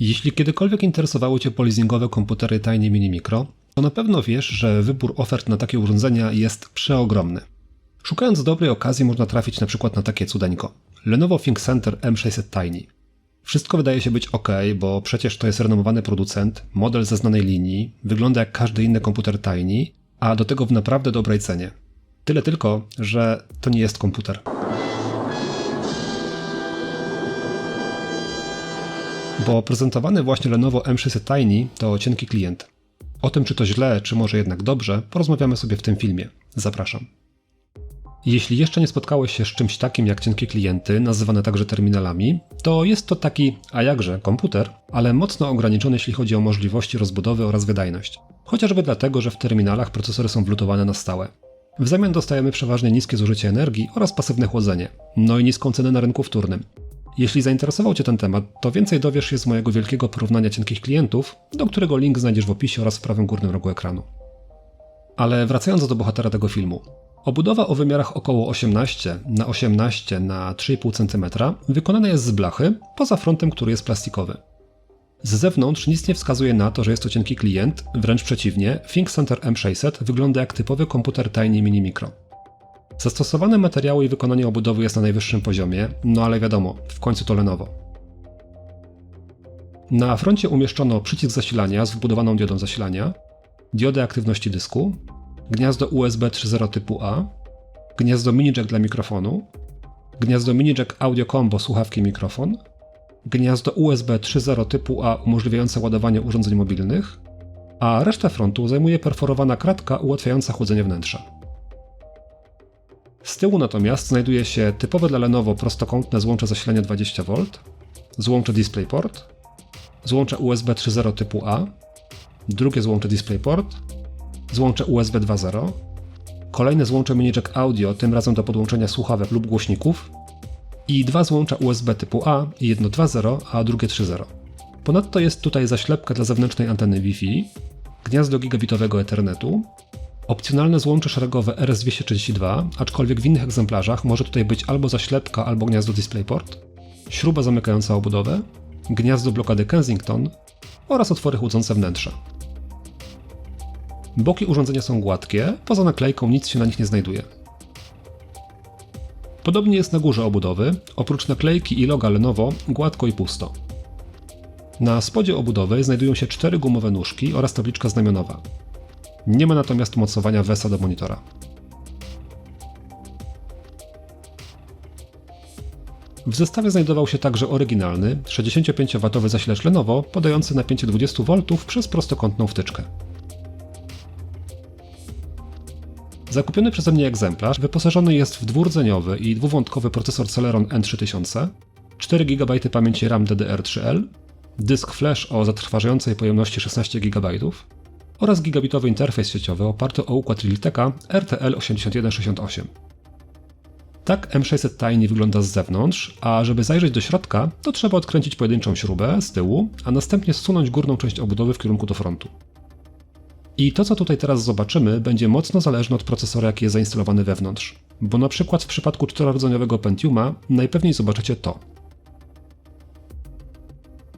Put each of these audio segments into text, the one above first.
Jeśli kiedykolwiek interesowały Cię polizingowe komputery Tiny Mini Micro, to na pewno wiesz, że wybór ofert na takie urządzenia jest przeogromny. Szukając dobrej okazji można trafić na przykład na takie cudeńko. Lenovo ThinkCenter M600 Tiny. Wszystko wydaje się być ok, bo przecież to jest renomowany producent, model ze znanej linii, wygląda jak każdy inny komputer Tiny, a do tego w naprawdę dobrej cenie. Tyle tylko, że to nie jest komputer. Bo prezentowany właśnie Lenovo M600 Tiny to cienki klient. O tym, czy to źle, czy może jednak dobrze, porozmawiamy sobie w tym filmie. Zapraszam. Jeśli jeszcze nie spotkałeś się z czymś takim jak cienkie klienty, nazywane także terminalami, to jest to taki, a jakże, komputer, ale mocno ograniczony jeśli chodzi o możliwości rozbudowy oraz wydajność. Chociażby dlatego, że w terminalach procesory są wlutowane na stałe. W zamian dostajemy przeważnie niskie zużycie energii oraz pasywne chłodzenie, no i niską cenę na rynku wtórnym. Jeśli zainteresował Cię ten temat, to więcej dowiesz się z mojego wielkiego porównania cienkich klientów, do którego link znajdziesz w opisie oraz w prawym górnym rogu ekranu. Ale wracając do bohatera tego filmu. Obudowa o wymiarach około 18 na 18 na 3,5 cm wykonana jest z blachy, poza frontem, który jest plastikowy. Z zewnątrz nic nie wskazuje na to, że jest to cienki klient, wręcz przeciwnie, ThinkCenter M600 wygląda jak typowy komputer Tiny Mini Micro. Zastosowane materiały i wykonanie obudowy jest na najwyższym poziomie, no ale wiadomo, w końcu to Lenovo. Na froncie umieszczono przycisk zasilania z wbudowaną diodą zasilania, diodę aktywności dysku, gniazdo USB 3.0 typu A, gniazdo mini jack dla mikrofonu, gniazdo mini jack audio combo słuchawki mikrofon, gniazdo USB 3.0 typu A umożliwiające ładowanie urządzeń mobilnych, a resztę frontu zajmuje perforowana kratka ułatwiająca chłodzenie wnętrza. Z tyłu natomiast znajduje się typowe dla Lenovo prostokątne złącze zasilania 20V, złącze DisplayPort, złącze USB 3.0 typu A, drugie złącze DisplayPort, złącze USB 2.0, kolejne złącze mini jack audio, tym razem do podłączenia słuchawek lub głośników i dwa złącza USB typu A, jedno 2.0, a drugie 3.0. Ponadto jest tutaj zaślepka dla zewnętrznej anteny Wi-Fi, gniazdo gigabitowego Ethernetu, opcjonalne złącze szeregowe RS232, aczkolwiek w innych egzemplarzach może tutaj być albo zaślepka, albo gniazdo DisplayPort, śruba zamykająca obudowę, gniazdo blokady Kensington oraz otwory chłodzące wnętrza. Boki urządzenia są gładkie, poza naklejką nic się na nich nie znajduje. Podobnie jest na górze obudowy, oprócz naklejki i loga Lenovo gładko i pusto. Na spodzie obudowy znajdują się cztery gumowe nóżki oraz tabliczka znamionowa. Nie ma natomiast mocowania WESA do monitora. W zestawie znajdował się także oryginalny 65W zasilacz Lenovo podający napięcie 20V przez prostokątną wtyczkę. Zakupiony przeze mnie egzemplarz wyposażony jest w dwurdzeniowy i dwuwątkowy procesor Celeron N3000, 4 GB pamięci RAM DDR3L, dysk flash o zatrważającej pojemności 16 GB oraz gigabitowy interfejs sieciowy oparty o układ Realteka RTL8168. Tak M600 Tiny wygląda z zewnątrz, a żeby zajrzeć do środka, to trzeba odkręcić pojedynczą śrubę z tyłu, a następnie zsunąć górną część obudowy w kierunku do frontu. I to, co tutaj teraz zobaczymy, będzie mocno zależne od procesora, jaki jest zainstalowany wewnątrz. Bo na przykład w przypadku czterordzeniowego Pentiuma najpewniej zobaczycie to.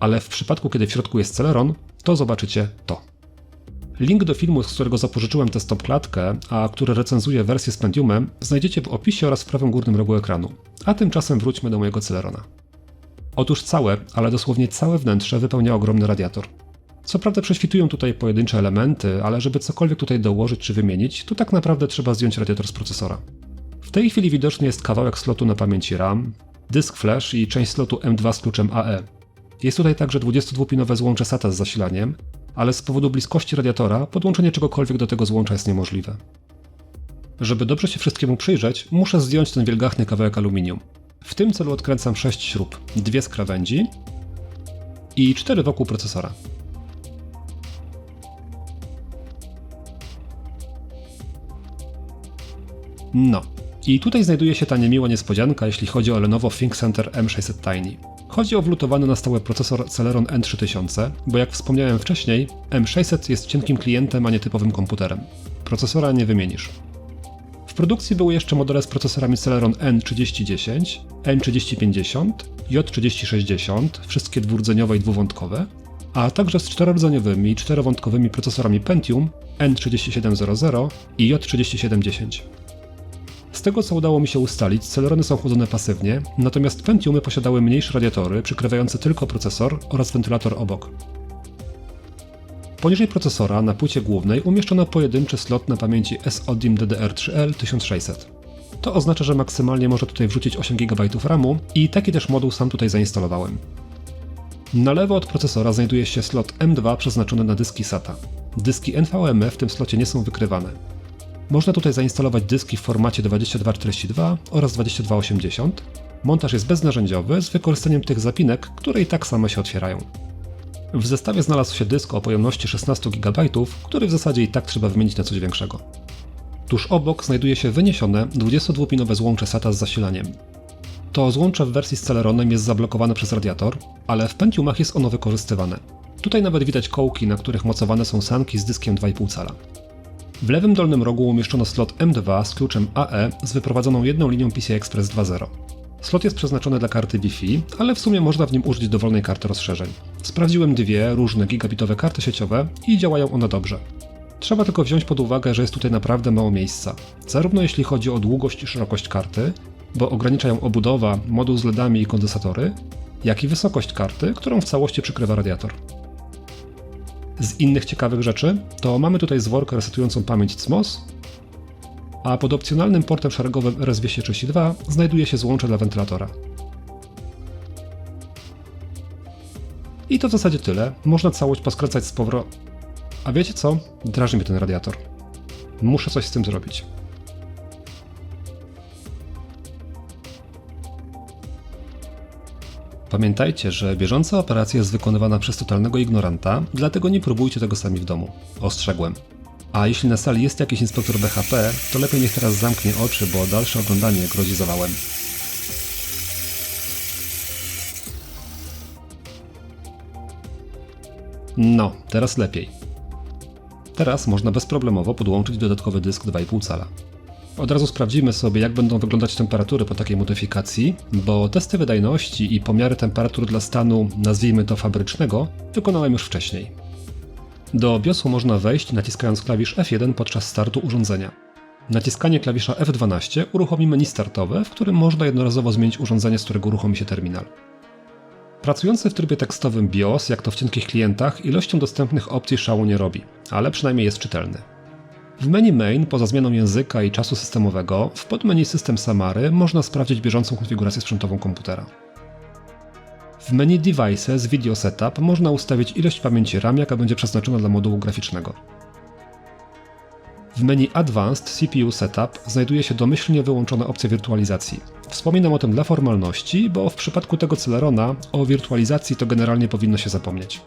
Ale w przypadku, kiedy w środku jest Celeron, to zobaczycie to. Link do filmu, z którego zapożyczyłem tę stopklatkę, a który recenzuje wersję z Pentiumem, znajdziecie w opisie oraz w prawym górnym rogu ekranu. A tymczasem wróćmy do mojego Celerona. Otóż całe, ale dosłownie całe wnętrze wypełnia ogromny radiator. Co prawda prześwitują tutaj pojedyncze elementy, ale żeby cokolwiek tutaj dołożyć czy wymienić, to tak naprawdę trzeba zdjąć radiator z procesora. W tej chwili widoczny jest kawałek slotu na pamięci RAM, dysk flash i część slotu M2 z kluczem AE. Jest tutaj także 22-pinowe złącze SATA z zasilaniem, ale z powodu bliskości radiatora podłączenie czegokolwiek do tego złącza jest niemożliwe. Żeby dobrze się wszystkiemu przyjrzeć, muszę zdjąć ten wielgachny kawałek aluminium. W tym celu odkręcam 6 śrub, dwie z krawędzi i 4 wokół procesora. No. I tutaj znajduje się ta niemiła niespodzianka, jeśli chodzi o Lenovo ThinkCenter M600 Tiny. Chodzi o wlutowany na stałe procesor Celeron N3000, bo jak wspomniałem wcześniej, M600 jest cienkim klientem, a nie typowym komputerem. Procesora nie wymienisz. W produkcji były jeszcze modele z procesorami Celeron N3010, N3050, J3060, wszystkie dwurdzeniowe i dwuwątkowe, a także z czterorodzeniowymi i czterowątkowymi procesorami Pentium N3700 i J3710. Z tego co udało mi się ustalić, Celerony są chłodzone pasywnie, natomiast Pentiumy posiadały mniejsze radiatory przykrywające tylko procesor oraz wentylator obok. Poniżej procesora na płycie głównej umieszczono pojedynczy slot na pamięci SODIMM DDR3L 1600. To oznacza, że maksymalnie można tutaj wrzucić 8 GB RAMu i taki też moduł sam tutaj zainstalowałem. Na lewo od procesora znajduje się slot M2 przeznaczony na dyski SATA. Dyski NVMe w tym slocie nie są wykrywane. Można tutaj zainstalować dyski w formacie 2242 oraz 2280. Montaż jest beznarzędziowy z wykorzystaniem tych zapinek, które i tak same się otwierają. W zestawie znalazł się dysk o pojemności 16 GB, który w zasadzie i tak trzeba wymienić na coś większego. Tuż obok znajduje się wyniesione 22-pinowe złącze SATA z zasilaniem. To złącze w wersji z Celeronem jest zablokowane przez radiator, ale w Pentiumach jest ono wykorzystywane. Tutaj nawet widać kołki, na których mocowane są sanki z dyskiem 2,5 cala. W lewym dolnym rogu umieszczono slot M2 z kluczem AE z wyprowadzoną jedną linią PCI Express 2.0. Slot jest przeznaczony dla karty Wi-Fi, ale w sumie można w nim użyć dowolnej karty rozszerzeń. Sprawdziłem dwie różne gigabitowe karty sieciowe i działają one dobrze. Trzeba tylko wziąć pod uwagę, że jest tutaj naprawdę mało miejsca, zarówno jeśli chodzi o długość i szerokość karty, bo ogranicza ją obudowa, moduł z LEDami i kondensatory, jak i wysokość karty, którą w całości przykrywa radiator. Z innych ciekawych rzeczy to mamy tutaj zworkę resetującą pamięć CMOS, a pod opcjonalnym portem szeregowym RS232 znajduje się złącze dla wentylatora. I to w zasadzie tyle. Można całość poskracać z powrotem. A wiecie co? Drażni mnie ten radiator. Muszę coś z tym zrobić. Pamiętajcie, że bieżąca operacja jest wykonywana przez totalnego ignoranta, dlatego nie próbujcie tego sami w domu. Ostrzegłem. A jeśli na sali jest jakiś inspektor BHP, to lepiej niech teraz zamknie oczy, bo dalsze oglądanie grozi zawałem. No, teraz lepiej. Teraz można bezproblemowo podłączyć dodatkowy dysk 2,5 cala. Od razu sprawdzimy sobie, jak będą wyglądać temperatury po takiej modyfikacji, bo testy wydajności i pomiary temperatur dla stanu, nazwijmy to fabrycznego, wykonałem już wcześniej. Do BIOSu można wejść naciskając klawisz F1 podczas startu urządzenia. Naciskanie klawisza F12 uruchomi menu startowe, w którym można jednorazowo zmienić urządzenie, z którego uruchomi się terminal. Pracujący w trybie tekstowym BIOS, jak to w cienkich klientach, ilością dostępnych opcji szału nie robi, ale przynajmniej jest czytelny. W menu Main, poza zmianą języka i czasu systemowego, w podmenu System Samary można sprawdzić bieżącą konfigurację sprzętową komputera. W menu Devices Video Setup można ustawić ilość pamięci RAM, jaka będzie przeznaczona dla modułu graficznego. W menu Advanced CPU Setup znajduje się domyślnie wyłączona opcja wirtualizacji. Wspominam o tym dla formalności, bo w przypadku tego Celerona o wirtualizacji to generalnie powinno się zapomnieć.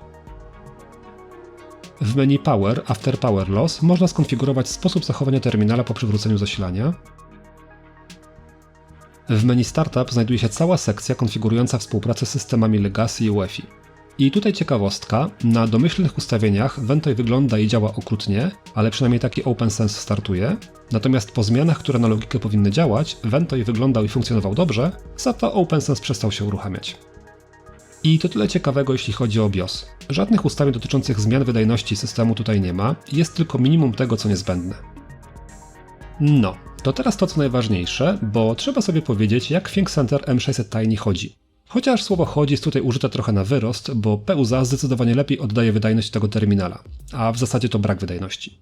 W menu Power After Power Loss można skonfigurować sposób zachowania terminala po przywróceniu zasilania. W menu Startup znajduje się cała sekcja konfigurująca współpracę z systemami Legacy i UEFI. I tutaj ciekawostka, na domyślnych ustawieniach Ventoy wygląda i działa okrutnie, ale przynajmniej taki OpenSense startuje, natomiast po zmianach, które na logikę powinny działać, Ventoy wyglądał i funkcjonował dobrze, za to OpenSense przestał się uruchamiać. I to tyle ciekawego, jeśli chodzi o BIOS. Żadnych ustawień dotyczących zmian wydajności systemu tutaj nie ma, jest tylko minimum tego, co niezbędne. No, to teraz to, co najważniejsze, bo trzeba sobie powiedzieć, jak ThinkCenter M600 Tiny chodzi. Chociaż słowo chodzi jest tutaj użyte trochę na wyrost, bo Peuza zdecydowanie lepiej oddaje wydajność tego terminala, a w zasadzie to brak wydajności.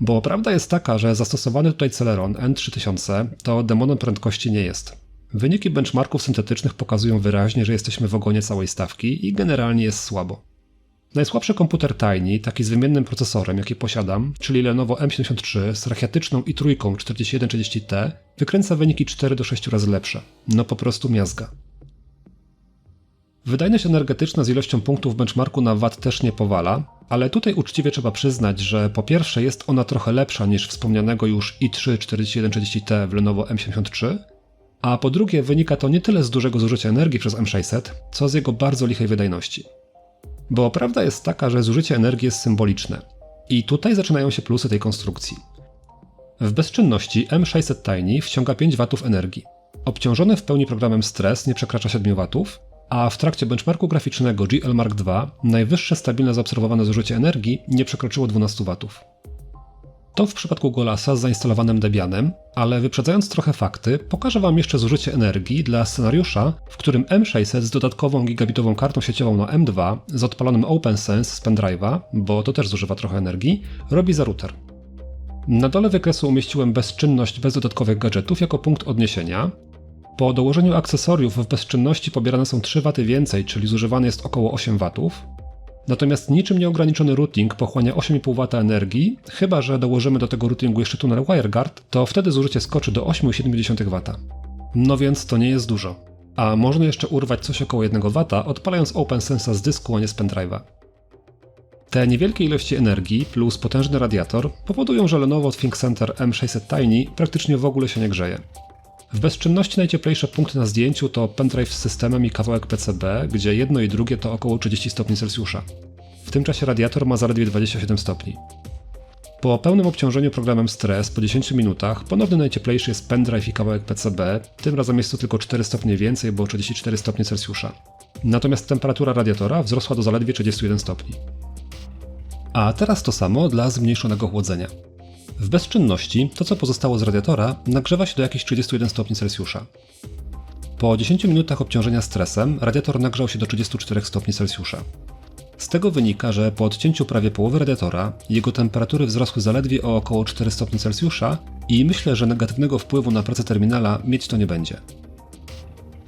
Bo prawda jest taka, że zastosowany tutaj Celeron N3000 to demonem prędkości nie jest. Wyniki benchmarków syntetycznych pokazują wyraźnie, że jesteśmy w ogonie całej stawki i generalnie jest słabo. Najsłabszy komputer Tiny, taki z wymiennym procesorem, jaki posiadam, czyli Lenovo M73 z rachiatyczną i trójką 4130T, wykręca wyniki 4 do 6 razy lepsze. No po prostu miazga. Wydajność energetyczna z ilością punktów benchmarku na watt też nie powala, ale tutaj uczciwie trzeba przyznać, że po pierwsze jest ona trochę lepsza niż wspomnianego już i3 4130T w Lenovo M73, a po drugie wynika to nie tyle z dużego zużycia energii przez M600, co z jego bardzo lichej wydajności. Bo prawda jest taka, że zużycie energii jest symboliczne. I tutaj zaczynają się plusy tej konstrukcji. W bezczynności M600 Tiny wciąga 5 W energii. Obciążony w pełni programem Stress nie przekracza 7 W, a w trakcie benchmarku graficznego GL Mark II najwyższe stabilne zaobserwowane zużycie energii nie przekroczyło 12 W. To w przypadku Golasa z zainstalowanym Debianem, ale wyprzedzając trochę fakty, pokażę Wam jeszcze zużycie energii dla scenariusza, w którym M600 z dodatkową gigabitową kartą sieciową na M2 z odpalonym OpenSense z pendrive'a, bo to też zużywa trochę energii, robi za router. Na dole wykresu umieściłem bezczynność bez dodatkowych gadżetów jako punkt odniesienia. Po dołożeniu akcesoriów w bezczynności pobierane są 3 W więcej, czyli zużywany jest około 8 W. Natomiast niczym nieograniczony routing pochłania 8,5 W energii, chyba że dołożymy do tego routingu jeszcze tunel WireGuard, to wtedy zużycie skoczy do 8,7 W. No więc to nie jest dużo. A można jeszcze urwać coś około 1 W, odpalając OpenSense'a z dysku, a nie z pendrive'a. Te niewielkie ilości energii plus potężny radiator powodują, że Lenovo ThinkCenter M600 Tiny praktycznie w ogóle się nie grzeje. W bezczynności najcieplejsze punkty na zdjęciu to pendrive z systemem i kawałek PCB, gdzie jedno i drugie to około 30 stopni Celsjusza. W tym czasie radiator ma zaledwie 27 stopni. Po pełnym obciążeniu programem Stress po 10 minutach ponowny najcieplejszy jest pendrive i kawałek PCB, tym razem jest to tylko 4 stopnie więcej, bo 34 stopnie Celsjusza. Natomiast temperatura radiatora wzrosła do zaledwie 31 stopni. A teraz to samo dla zmniejszonego chłodzenia. W bezczynności to, co pozostało z radiatora, nagrzewa się do jakichś 31 stopni Celsjusza. Po 10 minutach obciążenia stresem radiator nagrzał się do 34 stopni Celsjusza. Z tego wynika, że po odcięciu prawie połowy radiatora jego temperatury wzrosły zaledwie o około 4 stopni Celsjusza i myślę, że negatywnego wpływu na pracę terminala mieć to nie będzie.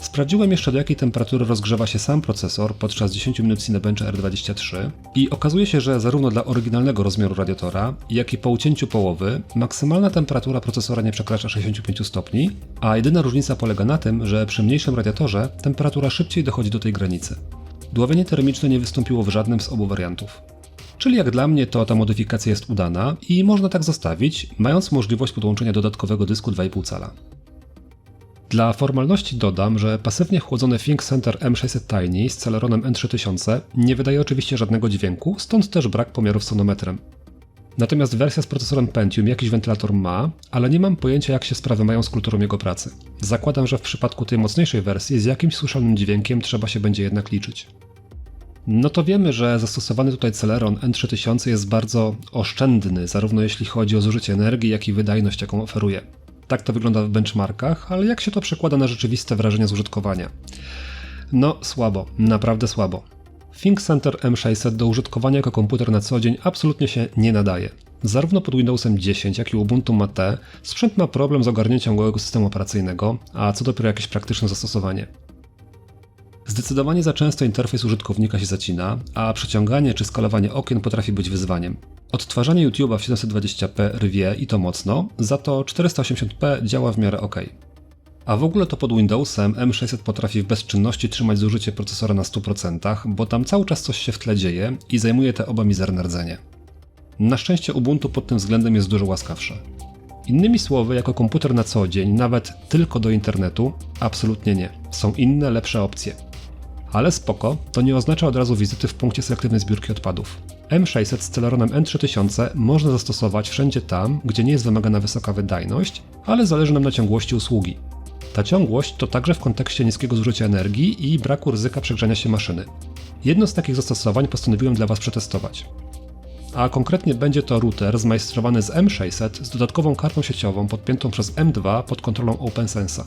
Sprawdziłem jeszcze do jakiej temperatury rozgrzewa się sam procesor podczas 10 minut Cinebencha R23 i okazuje się, że zarówno dla oryginalnego rozmiaru radiatora, jak i po ucięciu połowy maksymalna temperatura procesora nie przekracza 65 stopni, a jedyna różnica polega na tym, że przy mniejszym radiatorze temperatura szybciej dochodzi do tej granicy. Dławienie termiczne nie wystąpiło w żadnym z obu wariantów. Czyli jak dla mnie to ta modyfikacja jest udana i można tak zostawić, mając możliwość podłączenia dodatkowego dysku 2,5 cala. Dla formalności dodam, że pasywnie chłodzony Think Center M600 Tiny z Celeronem N3000 nie wydaje oczywiście żadnego dźwięku, stąd też brak pomiarów sonometrem. Natomiast wersja z procesorem Pentium jakiś wentylator ma, ale nie mam pojęcia jak się sprawy mają z kulturą jego pracy. Zakładam, że w przypadku tej mocniejszej wersji z jakimś słyszalnym dźwiękiem trzeba się będzie jednak liczyć. No to wiemy, że zastosowany tutaj Celeron N3000 jest bardzo oszczędny, zarówno jeśli chodzi o zużycie energii, jak i wydajność, jaką oferuje. Tak to wygląda w benchmarkach, ale jak się to przekłada na rzeczywiste wrażenie z użytkowania? No, słabo, naprawdę słabo. Think Center M600 do użytkowania jako komputer na co dzień absolutnie się nie nadaje. Zarówno pod Windowsem 10, jak i Ubuntu Mate sprzęt ma problem z ogarnięciem gołego systemu operacyjnego, a co dopiero jakieś praktyczne zastosowanie. Zdecydowanie za często interfejs użytkownika się zacina, a przeciąganie czy skalowanie okien potrafi być wyzwaniem. Odtwarzanie YouTube'a w 720p rwie i to mocno, za to 480p działa w miarę ok. A w ogóle to pod Windowsem M600 potrafi w bezczynności trzymać zużycie procesora na 100%, bo tam cały czas coś się w tle dzieje i zajmuje te oba mizerne rdzenie. Na szczęście Ubuntu pod tym względem jest dużo łaskawsze. Innymi słowy, jako komputer na co dzień, nawet tylko do internetu, absolutnie nie. Są inne, lepsze opcje. Ale spoko, to nie oznacza od razu wizyty w punkcie selektywnej zbiórki odpadów. M600 z Celeronem N3000 można zastosować wszędzie tam, gdzie nie jest wymagana wysoka wydajność, ale zależy nam na ciągłości usługi. Ta ciągłość to także w kontekście niskiego zużycia energii i braku ryzyka przegrzania się maszyny. Jedno z takich zastosowań postanowiłem dla Was przetestować. A konkretnie będzie to router zmajstrowany z M600 z dodatkową kartą sieciową podpiętą przez M2 pod kontrolą OpenSense'a.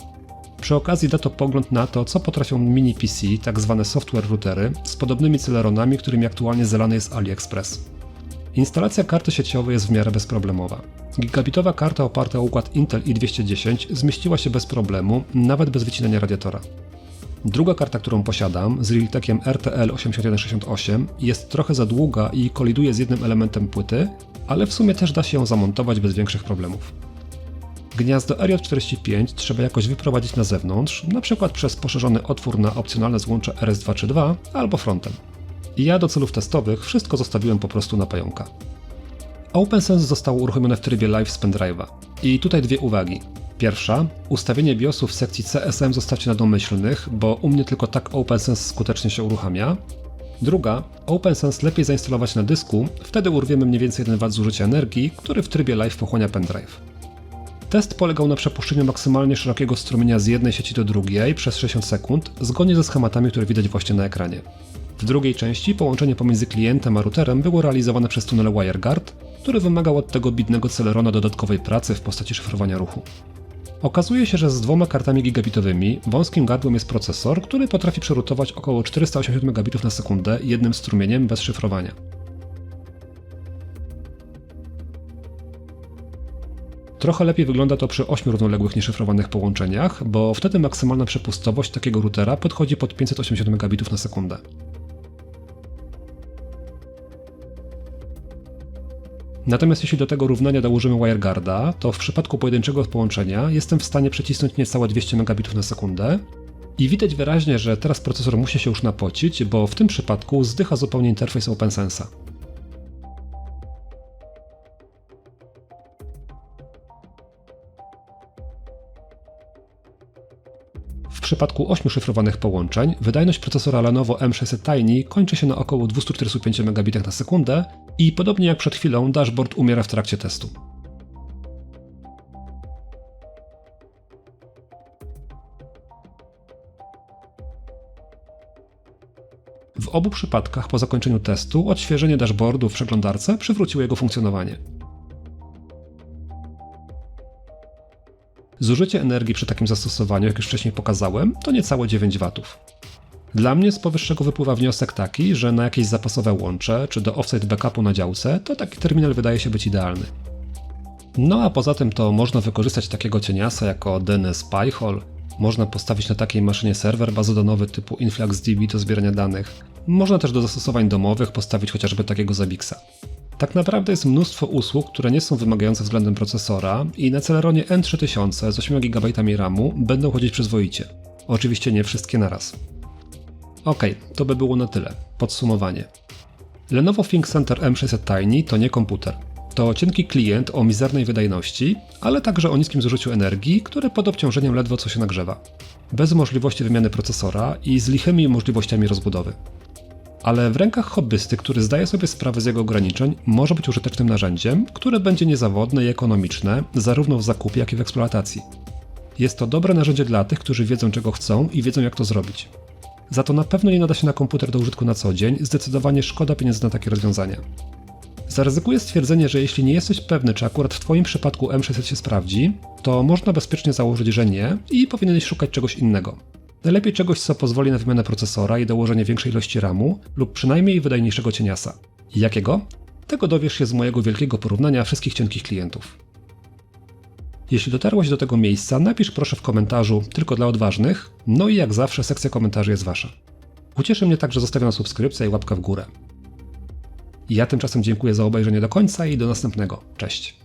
Przy okazji da to pogląd na to, co potrafią mini PC, tak zwane software routery, z podobnymi Celeronami, którymi aktualnie zelany jest AliExpress. Instalacja karty sieciowej jest w miarę bezproblemowa. Gigabitowa karta oparta o układ Intel i210 zmieściła się bez problemu, nawet bez wycinania radiatora. Druga karta, którą posiadam, z Realtekiem RTL8168, jest trochę za długa i koliduje z jednym elementem płyty, ale w sumie też da się ją zamontować bez większych problemów. Gniazdo RJ45 trzeba jakoś wyprowadzić na zewnątrz, np. przez poszerzony otwór na opcjonalne złącze RS232 albo frontem. Ja do celów testowych wszystko zostawiłem po prostu na pająka. OpenSense zostało uruchomione w trybie live z pendrive'a. I tutaj dwie uwagi. Pierwsza, ustawienie BIOSu w sekcji CSM zostawcie na domyślnych, bo u mnie tylko tak OpenSense skutecznie się uruchamia. Druga, OpenSense lepiej zainstalować na dysku, wtedy urwiemy mniej więcej 1 W zużycia energii, który w trybie live pochłania pendrive. Test polegał na przepuszczeniu maksymalnie szerokiego strumienia z jednej sieci do drugiej przez 60 sekund, zgodnie ze schematami, które widać właśnie na ekranie. W drugiej części połączenie pomiędzy klientem a routerem było realizowane przez tunel WireGuard, który wymagał od tego bitnego Celerona dodatkowej pracy w postaci szyfrowania ruchu. Okazuje się, że z dwoma kartami gigabitowymi wąskim gardłem jest procesor, który potrafi przerutować około 480 megabitów na sekundę jednym strumieniem bez szyfrowania. Trochę lepiej wygląda to przy 8 równoległych nieszyfrowanych połączeniach, bo wtedy maksymalna przepustowość takiego routera podchodzi pod 580 megabitów na sekundę. Natomiast jeśli do tego równania dołożymy WireGuarda, to w przypadku pojedynczego połączenia jestem w stanie przecisnąć niecałe 200 megabitów na sekundę. I widać wyraźnie, że teraz procesor musi się już napocić, bo w tym przypadku zdycha zupełnie interfejs OpenSense'a. Przypadku 8 szyfrowanych połączeń, wydajność procesora Lenovo M600 Tiny kończy się na około 245 megabitach na sekundę i podobnie jak przed chwilą dashboard umiera w trakcie testu. W obu przypadkach po zakończeniu testu odświeżenie dashboardu w przeglądarce przywróciło jego funkcjonowanie. Zużycie energii przy takim zastosowaniu, jak już wcześniej pokazałem, to niecałe 9 W. Dla mnie z powyższego wypływa wniosek taki, że na jakieś zapasowe łącze czy do offsite backupu na działce, to taki terminal wydaje się być idealny. No a poza tym to można wykorzystać takiego cieniasa jako DNS Pyhole, można postawić na takiej maszynie serwer bazodonowy typu InfluxDB do zbierania danych, można też do zastosowań domowych postawić chociażby takiego Zabixa. Tak naprawdę jest mnóstwo usług, które nie są wymagające względem procesora i na Celeronie N3000 z 8 GB RAMu będą chodzić przyzwoicie. Oczywiście nie wszystkie naraz. Ok, to by było na tyle. Podsumowanie. Lenovo ThinkCenter M600 Tiny to nie komputer. To cienki klient o mizernej wydajności, ale także o niskim zużyciu energii, który pod obciążeniem ledwo co się nagrzewa. Bez możliwości wymiany procesora i z lichymi możliwościami rozbudowy ale w rękach hobbysty, który zdaje sobie sprawę z jego ograniczeń, może być użytecznym narzędziem, które będzie niezawodne i ekonomiczne, zarówno w zakupie, jak i w eksploatacji. Jest to dobre narzędzie dla tych, którzy wiedzą czego chcą i wiedzą jak to zrobić. Za to na pewno nie nada się na komputer do użytku na co dzień, zdecydowanie szkoda pieniędzy na takie rozwiązania. Zaryzykuję stwierdzenie, że jeśli nie jesteś pewny, czy akurat w Twoim przypadku M600 się sprawdzi, to można bezpiecznie założyć, że nie i powinieneś szukać czegoś innego. Najlepiej czegoś, co pozwoli na wymianę procesora i dołożenie większej ilości RAMu lub przynajmniej wydajniejszego cieniasa. Jakiego? Tego dowiesz się z mojego wielkiego porównania wszystkich cienkich klientów. Jeśli dotarłeś do tego miejsca, napisz proszę w komentarzu tylko dla odważnych, no i jak zawsze sekcja komentarzy jest wasza. Ucieszy mnie także zostawiona subskrypcja i łapka w górę. Ja tymczasem dziękuję za obejrzenie do końca i do następnego. Cześć.